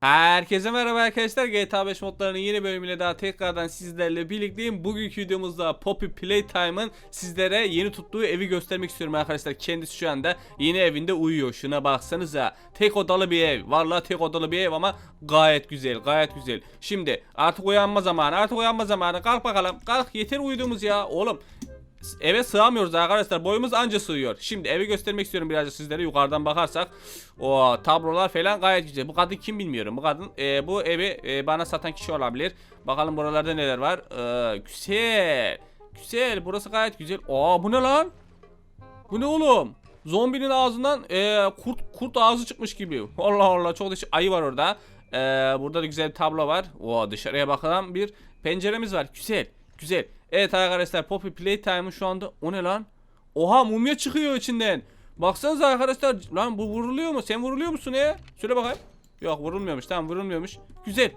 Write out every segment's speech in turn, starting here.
Herkese merhaba arkadaşlar. GTA 5 modlarının yeni bölümüyle daha tekrardan sizlerle birlikteyim. Bugünkü videomuzda Poppy Playtime'ın sizlere yeni tuttuğu evi göstermek istiyorum arkadaşlar. Kendisi şu anda yeni evinde uyuyor. Şuna baksanıza. Tek odalı bir ev. Vallahi tek odalı bir ev ama gayet güzel, gayet güzel. Şimdi artık uyanma zamanı. Artık uyanma zamanı. Kalk bakalım. Kalk yeter uyuduğumuz ya. Oğlum eve sığamıyoruz arkadaşlar. Boyumuz anca sığıyor. Şimdi evi göstermek istiyorum birazcık sizlere yukarıdan bakarsak. O tablolar falan gayet güzel. Bu kadın kim bilmiyorum. Bu kadın e, bu evi e, bana satan kişi olabilir. Bakalım buralarda neler var. Ee, güzel. Güzel. Burası gayet güzel. Aa bu ne lan? Bu ne oğlum? Zombinin ağzından e, kurt kurt ağzı çıkmış gibi. Allah Allah çok değişik. Ayı var orada. E, burada da güzel bir tablo var. Oo dışarıya bakan bir penceremiz var. Güzel. Güzel. Evet arkadaşlar Poppy Playtime'ın şu anda o ne lan? Oha mumya çıkıyor içinden. Baksanıza arkadaşlar lan bu vuruluyor mu? Sen vuruluyor musun ya? Söyle bakayım. Yok vurulmuyormuş tamam vurulmuyormuş. Güzel.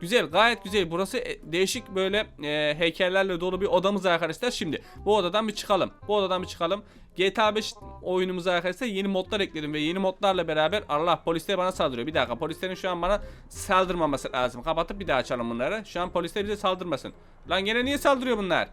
Güzel gayet güzel. Burası e, değişik böyle e, heykellerle dolu bir odamız arkadaşlar. Şimdi bu odadan bir çıkalım. Bu odadan bir çıkalım. GTA 5 oyunumuza arkadaşlar yeni modlar ekledim ve yeni modlarla beraber Allah polisler bana saldırıyor. Bir dakika polislerin şu an bana saldırmaması lazım. Kapatıp bir daha açalım bunları. Şu an polisler bize saldırmasın. Lan gene niye saldırıyor bunlar?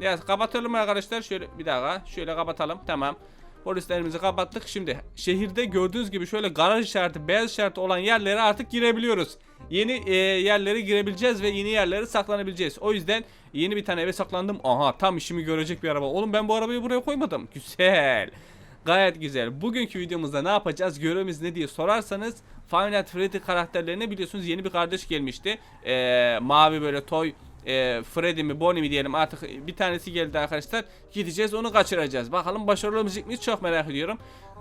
Ya kapatalım arkadaşlar. Şöyle bir dakika. Şöyle kapatalım. Tamam. Polislerimizi kapattık. Şimdi şehirde gördüğünüz gibi şöyle garaj işareti, beyaz işareti olan yerlere artık girebiliyoruz. Yeni e, yerlere girebileceğiz ve yeni yerlere saklanabileceğiz. O yüzden yeni bir tane eve saklandım. Aha tam işimi görecek bir araba. Oğlum ben bu arabayı buraya koymadım. Güzel. Gayet güzel. Bugünkü videomuzda ne yapacağız? Görevimiz ne diye sorarsanız Five Nights Freddy karakterlerine biliyorsunuz yeni bir kardeş gelmişti. Ee, mavi böyle toy e, Freddy mi Bonnie mi diyelim artık bir tanesi geldi arkadaşlar. Gideceğiz onu kaçıracağız. Bakalım başarılı olabilecek miyiz çok merak ediyorum.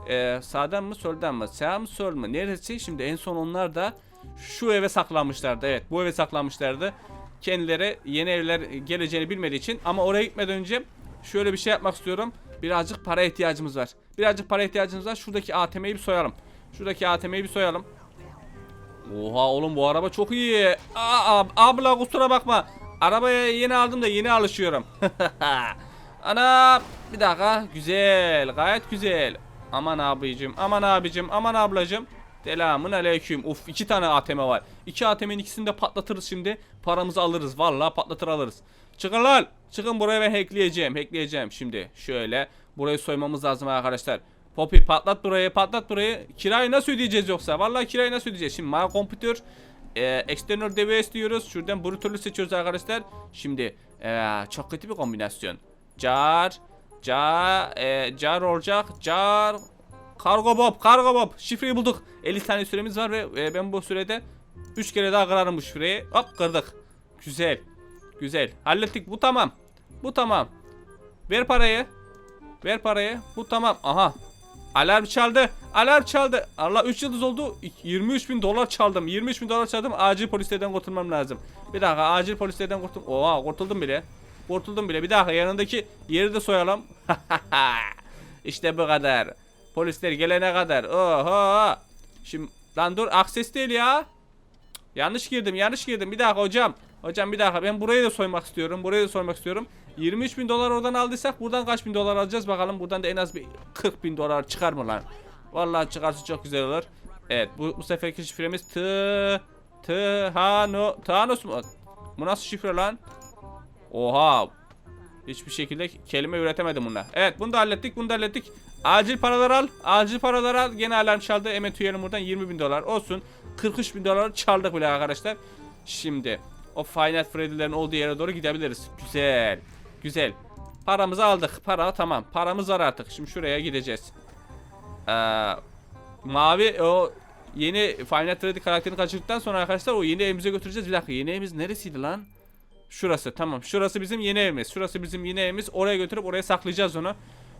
Ee, sağdan mı soldan mı sağ mı sol mu neresi? Şimdi en son onlar da şu eve saklanmışlardı. Evet bu eve saklanmışlardı. Kendileri yeni evler geleceğini bilmediği için ama oraya gitmeden önce şöyle bir şey yapmak istiyorum. Birazcık para ihtiyacımız var. Birazcık para ihtiyacımız var. Şuradaki ATM'yi bir soyalım. Şuradaki ATM'yi bir soyalım. Oha oğlum bu araba çok iyi. Aa, ab- abla kusura bakma. Arabaya yeni aldım da yeni alışıyorum. Ana bir dakika. Güzel. Gayet güzel. Aman abicim. Aman abicim. Aman ablacım. Selamun aleyküm. Uf iki tane ATM var. İki ATM'nin ikisini de patlatırız şimdi. Paramızı alırız. Vallahi patlatır alırız. Çıkın lan. Çıkın buraya ben hackleyeceğim. Hackleyeceğim şimdi. Şöyle. Burayı soymamız lazım arkadaşlar. Poppy patlat burayı patlat burayı. Kirayı nasıl ödeyeceğiz yoksa? Vallahi kirayı nasıl ödeyeceğiz? Şimdi my computer e, external device diyoruz. Şuradan brutally seçiyoruz arkadaşlar. Şimdi e, çok kötü bir kombinasyon. Car car e, car olacak. Car Kargo Bob, Kargo Bob. Şifreyi bulduk. 50 tane süremiz var ve e, ben bu sürede 3 kere daha kırarım bu şifreyi. Hop kırdık. Güzel. Güzel. Hallettik. Bu tamam. Bu tamam. Ver parayı. Ver parayı. Bu tamam. Aha. Alarm çaldı. Alarm çaldı. Allah 3 yıldız oldu. 23 bin dolar çaldım. 23 bin dolar çaldım. Acil polislerden kurtulmam lazım. Bir dakika acil polislerden kurtul. Oha kurtuldum bile. Kurtuldum bile. Bir dakika yanındaki yeri de soyalım. işte bu kadar. Polisler gelene kadar. Oho. Şimdi lan dur akses değil ya. Yanlış girdim yanlış girdim. Bir dakika hocam. Hocam bir dakika ben burayı da soymak istiyorum. Burayı da soymak istiyorum. 23 bin dolar oradan aldıysak buradan kaç bin dolar alacağız bakalım. Buradan da en az bir 40 bin dolar çıkar mı lan? Vallahi çıkarsa çok güzel olur. Evet bu, bu seferki şifremiz T T Hano Thanos mu? Bu nasıl şifre lan? Oha. Hiçbir şekilde kelime üretemedim bunlar. Evet bunu da hallettik bunu da hallettik. Acil paralar al. Acil paralar al. Gene alarm çaldı. Hemen tüyelim buradan 20 bin dolar olsun. 43 bin dolar çaldık bile arkadaşlar. Şimdi o Final Freddy'lerin olduğu yere doğru gidebiliriz. Güzel. Güzel. Paramızı aldık. Para tamam. Paramız var artık. Şimdi şuraya gideceğiz. Ee, mavi o yeni Final Freddy karakterini kaçırdıktan sonra arkadaşlar o yeni evimize götüreceğiz. Bir dakika yeni evimiz neresiydi lan? Şurası tamam. Şurası bizim yeni evimiz. Şurası bizim yeni evimiz. Oraya götürüp oraya saklayacağız onu.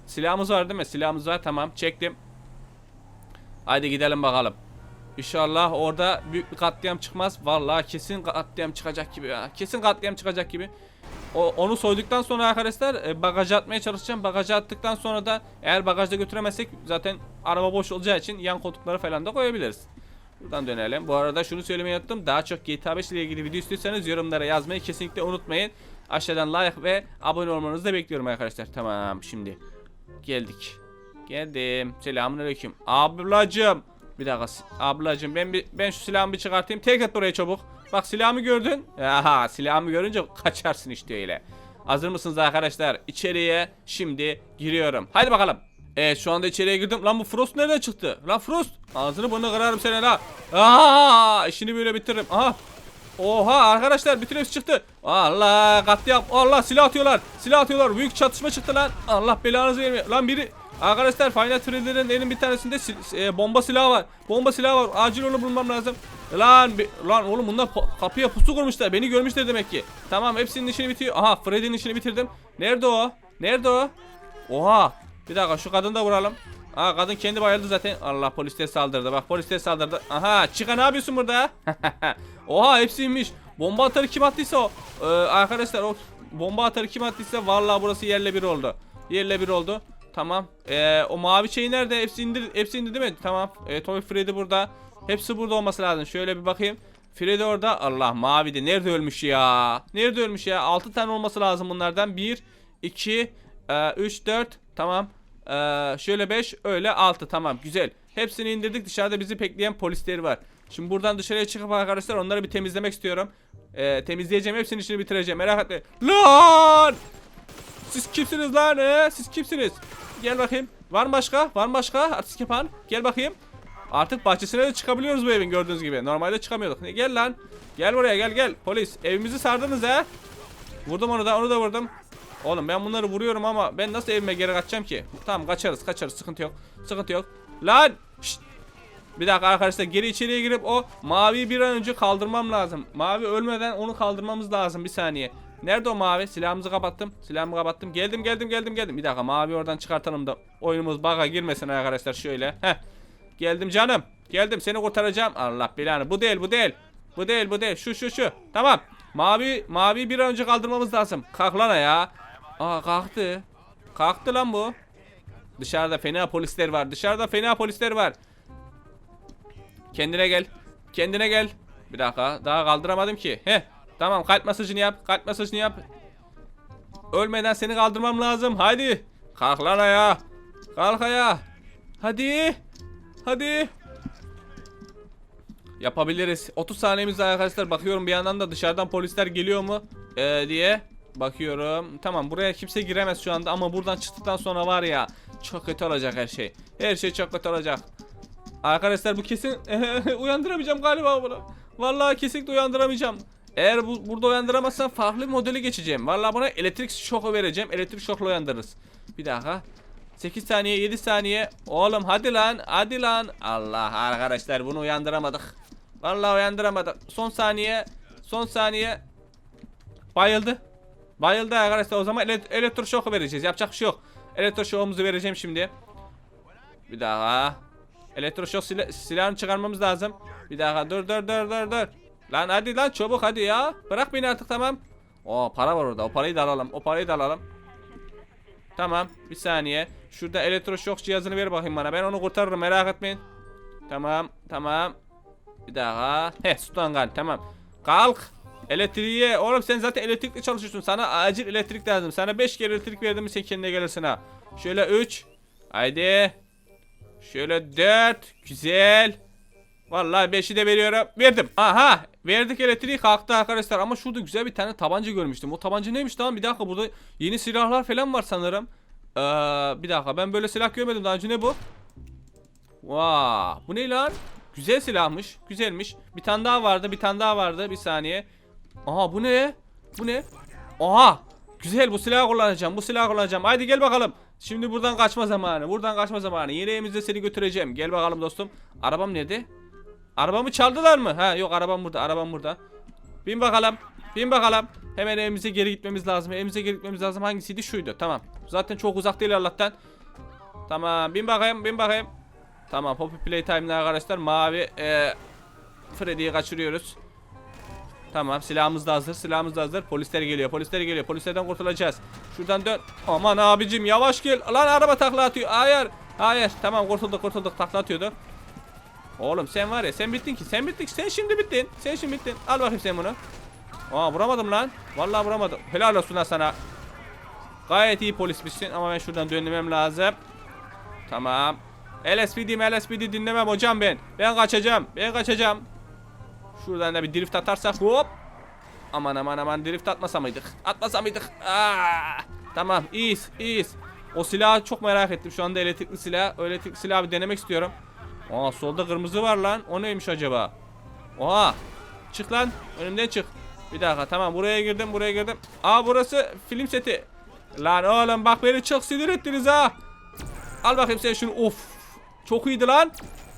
Silahımız var değil mi? Silahımız var tamam. Çektim. Haydi gidelim bakalım. İnşallah orada büyük bir katliam çıkmaz. Vallahi kesin katliam çıkacak gibi ya. Kesin katliam çıkacak gibi. O, onu soyduktan sonra arkadaşlar e, bagaja atmaya çalışacağım. Bagaja attıktan sonra da eğer bagajda götüremezsek zaten araba boş olacağı için yan koltukları falan da koyabiliriz. Buradan dönelim. Bu arada şunu söylemeyi unuttum. Daha çok GTA 5 ile ilgili video istiyorsanız yorumlara yazmayı kesinlikle unutmayın. Aşağıdan like ve abone olmanızı da bekliyorum arkadaşlar. Tamam şimdi. Geldik. Geldim. Selamünaleyküm. Ablacım. Bir dakika ablacığım ben bir ben şu silahımı bir çıkartayım. Tek et buraya çabuk. Bak silahımı gördün. Aha silahımı görünce kaçarsın işte öyle. Hazır mısınız arkadaşlar? İçeriye şimdi giriyorum. Haydi bakalım. Evet şu anda içeriye girdim. Lan bu Frost nereden çıktı? Lan Frost. Ağzını burnunu kırarım senin ha. Aa, işini böyle bitiririm. Aha. Oha arkadaşlar bütün hepsi çıktı. Allah katliam. Allah silah atıyorlar. Silah atıyorlar. Büyük çatışma çıktı lan. Allah belanızı vermiyor. Lan biri Arkadaşlar Final Freddy'lerin elin bir tanesinde sil- e, bomba silahı var. Bomba silahı var. Acil onu bulmam lazım. Lan lan oğlum bunlar kapıya pusu kurmuşlar. Beni görmüşler demek ki. Tamam hepsinin işini bitiyor. Aha Freddy'nin işini bitirdim. Nerede o? Nerede o? Oha. Bir dakika şu kadını da vuralım. Aa kadın kendi bayıldı zaten. Allah polisler saldırdı. Bak polisler saldırdı. Aha çıka ne yapıyorsun burada? Oha hepsiymiş. Bomba atarı kim attıysa o. Ee, arkadaşlar o bomba atarı kim attıysa vallahi burası yerle bir oldu. Yerle bir oldu. Tamam. Ee, o mavi şey nerede? Hepsi indi, hepsi indi değil mi? Tamam. Ee, Toy Freddy burada. Hepsi burada olması lazım. Şöyle bir bakayım. Freddy orada. Allah mavi de nerede ölmüş ya? Nerede ölmüş ya? 6 tane olması lazım bunlardan. 1 2 3 4 tamam. Ee, şöyle 5 öyle 6 tamam güzel. Hepsini indirdik. Dışarıda bizi bekleyen polisleri var. Şimdi buradan dışarıya çıkıp arkadaşlar onları bir temizlemek istiyorum. Ee, temizleyeceğim. Hepsinin işini bitireceğim. Merak etme. Lan! Siz kimsiniz lan? He? Siz kimsiniz? Gel bakayım. Var mı başka? Var mı başka? Artist yapan. Gel bakayım. Artık bahçesine de çıkabiliyoruz bu evin gördüğünüz gibi. Normalde çıkamıyorduk. Ne, Gel lan. Gel buraya gel gel. Polis. Evimizi sardınız ha. Vurdum onu da onu da vurdum. Oğlum ben bunları vuruyorum ama ben nasıl evime geri kaçacağım ki? Tamam kaçarız kaçarız sıkıntı yok. Sıkıntı yok. Lan! Şşt! Bir dakika arkadaşlar geri içeriye girip o maviyi bir an önce kaldırmam lazım. Mavi ölmeden onu kaldırmamız lazım bir saniye. Nerede o mavi? Silahımızı kapattım. Silahımı kapattım. Geldim geldim geldim geldim. Bir dakika mavi oradan çıkartalım da oyunumuz bug'a girmesin arkadaşlar şöyle. Heh. Geldim canım. Geldim seni kurtaracağım. Allah belanı. Bu değil bu değil. Bu değil bu değil. Şu şu şu. Tamam. Mavi mavi bir an önce kaldırmamız lazım. Kalk lan ya. Aa kalktı. Kalktı lan bu. Dışarıda fena polisler var. Dışarıda fena polisler var. Kendine gel. Kendine gel. Bir dakika. Daha kaldıramadım ki. Heh. Tamam kalp masajını yap. Kalp masajını yap. Ölmeden seni kaldırmam lazım. Hadi. Kalk lan ayağa. Kalk ayağa. Hadi. Hadi. Yapabiliriz. 30 saniyemiz var arkadaşlar. Bakıyorum bir yandan da dışarıdan polisler geliyor mu ee, diye. Bakıyorum. Tamam buraya kimse giremez şu anda ama buradan çıktıktan sonra var ya çok kötü olacak her şey. Her şey çok kötü olacak. Arkadaşlar bu kesin uyandıramayacağım galiba bunu. Vallahi kesinlikle uyandıramayacağım. Eğer bu, burada uyandıramazsam farklı modeli geçeceğim. Vallahi buna elektrik şoku vereceğim. Elektrik şokla uyandırırız. Bir dakika. 8 saniye 7 saniye. Oğlum hadi lan hadi lan. Allah arkadaşlar bunu uyandıramadık. Vallahi uyandıramadık. Son saniye. Son saniye. Bayıldı. Bayıldı arkadaşlar. O zaman ele elektroşoku vereceğiz. Yapacak bir şey yok. Elektroşokumuzu vereceğim şimdi. Bir daha. Elektroşok sila silahını çıkarmamız lazım. Bir dakika dur dur dur dur dur. Lan hadi lan çabuk hadi ya. Bırak beni artık tamam. O para var orada. O parayı da alalım. O parayı da alalım. Tamam. Bir saniye. Şurada elektroşok cihazını ver bakayım bana. Ben onu kurtarırım merak etmeyin. Tamam. Tamam. Bir daha. Heh Sultan Tamam. Kalk. Elektriğe. Oğlum sen zaten elektrikle çalışıyorsun. Sana acil elektrik lazım. Sana 5 kere elektrik verdim sen kendine gelirsin ha. Şöyle 3. Haydi. Şöyle 4. Güzel. Vallahi 5'i de veriyorum. Verdim. Aha. Verdik elektriği kalktı arkadaşlar. Ama şurada güzel bir tane tabanca görmüştüm. O tabanca neymiş lan? Bir dakika burada yeni silahlar falan var sanırım. Ee, bir dakika ben böyle silah görmedim daha önce ne bu? Vaa, bu ne lan? Güzel silahmış. Güzelmiş. Bir tane daha vardı. Bir tane daha vardı. Bir saniye. Aha bu ne? Bu ne? Aha. Güzel bu silahı kullanacağım. Bu silahı kullanacağım. Haydi gel bakalım. Şimdi buradan kaçma zamanı. Buradan kaçma zamanı. Yeni evimizde seni götüreceğim. Gel bakalım dostum. Arabam nerede? Arabamı çaldılar mı? Ha yok arabam burada. Arabam burada. Bin bakalım. Bin bakalım. Hemen evimize geri gitmemiz lazım. Evimize geri gitmemiz lazım. Hangisiydi? Şuydu. Tamam. Zaten çok uzak değil Allah'tan. Tamam. Bin bakayım. Bin bakayım. Tamam. Poppy Playtime'la arkadaşlar mavi e, Freddy'yi kaçırıyoruz. Tamam. Silahımız da hazır. Silahımız da hazır. Polisler geliyor. Polisler geliyor. Polislerden kurtulacağız. Şuradan dön. Aman abicim yavaş gel. Lan araba takla atıyor. Hayır. Hayır. Tamam kurtulduk kurtulduk. Takla atıyordu. Oğlum sen var ya sen bittin ki. Sen bittin ki. Sen şimdi bittin. Sen şimdi bittin. Al bakayım sen bunu. Aa vuramadım lan. Vallahi vuramadım. Helal olsun lan sana. Gayet iyi polismişsin ama ben şuradan dönmem lazım. Tamam. LSPD LSPD dinlemem hocam ben. Ben kaçacağım. Ben kaçacağım. Şuradan da bir drift atarsak hop. Aman aman aman drift atmasa mıydık? Atmasa mıydık? Aa, tamam iyiyiz iyiyiz. O silahı çok merak ettim şu anda elektrikli silah. Elektrikli silahı bir denemek istiyorum. Aa solda kırmızı var lan. O neymiş acaba? Oha. Çık lan. Önümden çık. Bir dakika tamam buraya girdim buraya girdim. Aa burası film seti. Lan oğlum bak beni çok sinir ettiniz ha. Al bakayım sen şunu. Of. Çok iyiydi lan.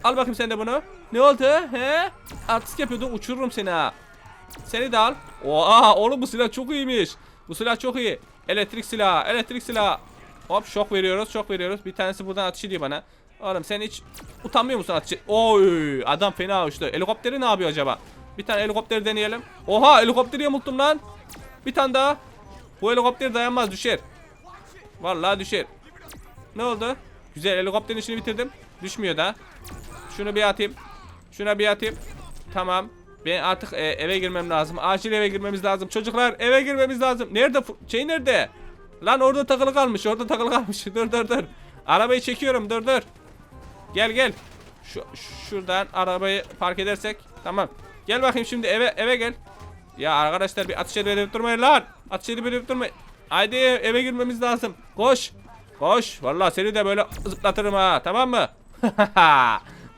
Al bakayım sen de bunu. Ne oldu? He? Artist yapıyordun uçururum seni ha. Seni de al. Oha oğlum bu silah çok iyiymiş. Bu silah çok iyi. Elektrik silahı, elektrik silahı. Hop şok veriyoruz, şok veriyoruz. Bir tanesi buradan ateş ediyor bana. Oğlum sen hiç utanmıyor musun et- Oy adam fena uçtu. Helikopteri ne yapıyor acaba? Bir tane helikopter deneyelim. Oha helikopteri yamulttum lan. Bir tane daha. Bu helikopter dayanmaz düşer. Vallahi düşer. Ne oldu? Güzel helikopterin işini bitirdim. Düşmüyor da. Şunu bir atayım. Şuna bir atayım. Tamam. Ben artık e, eve girmem lazım. Acil eve girmemiz lazım. Çocuklar eve girmemiz lazım. Nerede? Şey nerede? Lan orada takılı kalmış. Orada takılı kalmış. dur dur dur. Arabayı çekiyorum. Dur dur. Gel gel. Şu şuradan arabayı park edersek. Tamam. Gel bakayım şimdi eve eve gel. Ya arkadaşlar bir ateş edip durmayın lan. Ateş edip durmayın. Haydi eve girmemiz lazım. Koş. Koş. Vallahi seni de böyle zıplatırım ha. Tamam mı?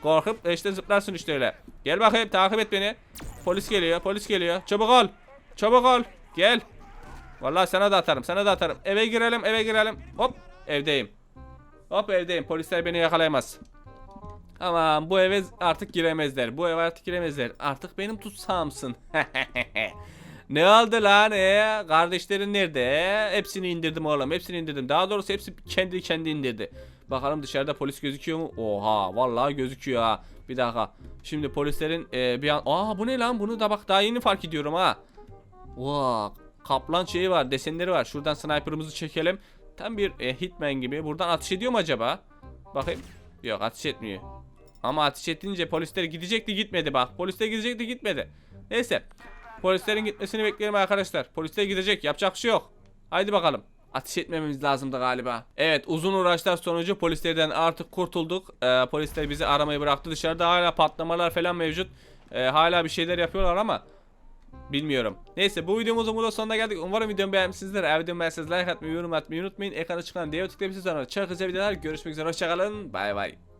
Korkup işte zıplarsın işte öyle. Gel bakayım takip et beni. Polis geliyor polis geliyor. Çabuk ol. Çabuk ol. Gel. Vallahi sana da atarım sana da atarım. Eve girelim eve girelim. Hop evdeyim. Hop evdeyim polisler beni yakalayamaz. Aman bu eve artık giremezler. Bu eve artık giremezler. Artık benim tutsağımsın. ne oldu lan e? Kardeşlerin nerede? Hepsini indirdim oğlum. Hepsini indirdim. Daha doğrusu hepsi kendi kendi indirdi. Bakalım dışarıda polis gözüküyor mu? Oha vallahi gözüküyor ha. Bir dakika. Şimdi polislerin e, bir an... Aa bu ne lan? Bunu da bak daha yeni fark ediyorum ha. Vaa kaplan şeyi var desenleri var. Şuradan sniper'ımızı çekelim. Tam bir e, hitman gibi. Buradan ateş ediyor mu acaba? Bakayım. Yok ateş etmiyor. Ama ateş ettince polisler gidecekti gitmedi bak. Polisler gidecekti gitmedi. Neyse. Polislerin gitmesini bekleyelim arkadaşlar. Polisler gidecek yapacak bir şey yok. Haydi bakalım. Ateş etmememiz lazımdı galiba. Evet uzun uğraşlar sonucu polislerden artık kurtulduk. Ee, polisler bizi aramayı bıraktı. Dışarıda hala patlamalar falan mevcut. Ee, hala bir şeyler yapıyorlar ama Bilmiyorum. Neyse bu videomuzun burada sonuna geldik. Umarım videomu beğenmişsinizdir. Eğer videomu beğendiyseniz like atmayı, yorum atmayı unutmayın. Ekrana çıkan diğer tıklayabilirsiniz sonra. Çok güzel videolar. Görüşmek üzere. Hoşçakalın. Bay bay.